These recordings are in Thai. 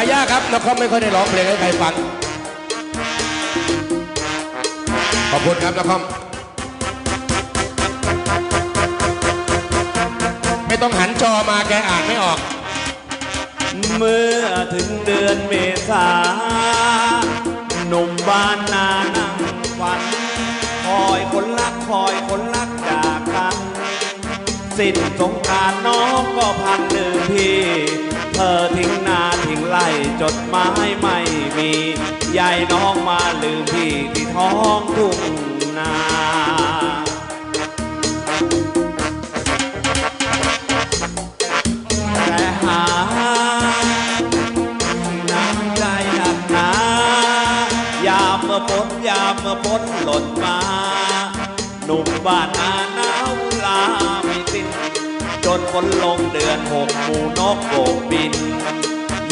ายากครับนครไม่ค่อยได้ร้องเพลงให้ใครฟัง ขอบคุณครับนครไม่ต้องหันจอมาแกอ่านไม่ออก เมื่อถึงเดือนเมษาหนุ่มบ้านนานั่งฝัน คอยคนรักคอยคนรักจากกันสิ้นสงการน้องก็พันหนึ่งพี่ เธอทิ้งนาทิ้งไล่ จดหมายไม่มียายน้องมาลืมพี่ที่ท้องทุ่งนาแต่หาน้ำใจหนักหนายามเมื่อฝนยามเมื่อฝนหล่นมา หนุ่มบ้านนาหนาวลาไม่สิ้นจนฝนลงเดือนหกหมูนกโบกบิน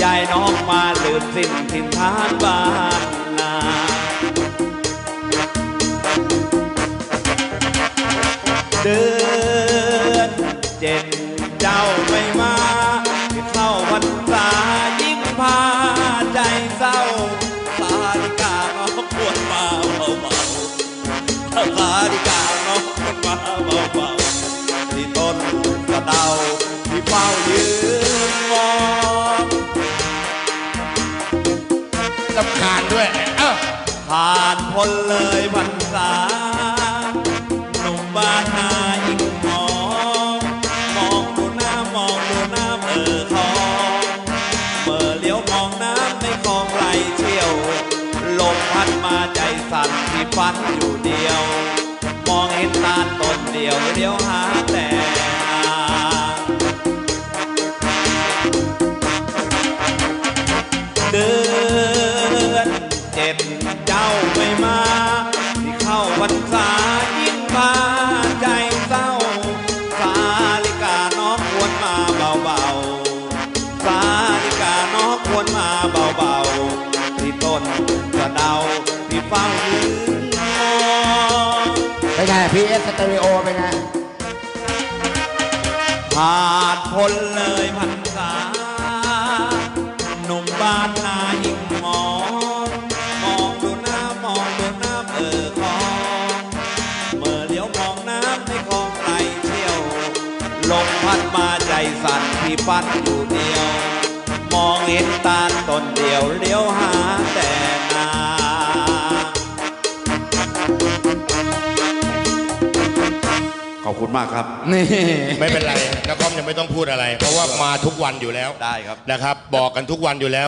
ยายน้องมาลืมสิ้นถิ่นฐานบ้านนาเดือนเจ็ดเจ้าไม่มาที่เข้าวันษายิ่งพาใจเศร้าสาลิกาน้องควรมาเบาๆสาลิกาน้องควรมาเบาที่ต้นกระเดา ลำคาญด้วย เอ้าผ่านพ้นเลยพรรษาหนุ่มบ้านนายิ่งมองมองดูหน้ำมองดูหน้ำเออคองเมื่อเลี้ยวมองน้ำในคลองไหลเชี่ยวลมพัดมาใจสั่นที่ฝันอยู่เดียว มองเห็นตาตนเดียวเดียวหาแต่ เฝ้ายืนมองเป็นไงพีเอสสเตอริโอเป็นไงผ่านพ้นเลยพรรษาหนุ่มบ้านนายิ่งมอง มองดูน้ำมองดูน้ำเออคลองเมื่อเลี้ยวมองน้ำในคลองไหลเชี่ยว ลมพัดมาใจสั่นที่ฟันอยู่เดียว มองเห็นตาตนเดียวเลี้ยวห คุณมากครับ นี่ ไม่เป็นไรนครยังไม่ต้องพูดอะไร เพราะว่ามาทุกวันอยู่แล้วได้ครับ นะครับ บอกกันทุกวันอยู่แล้ว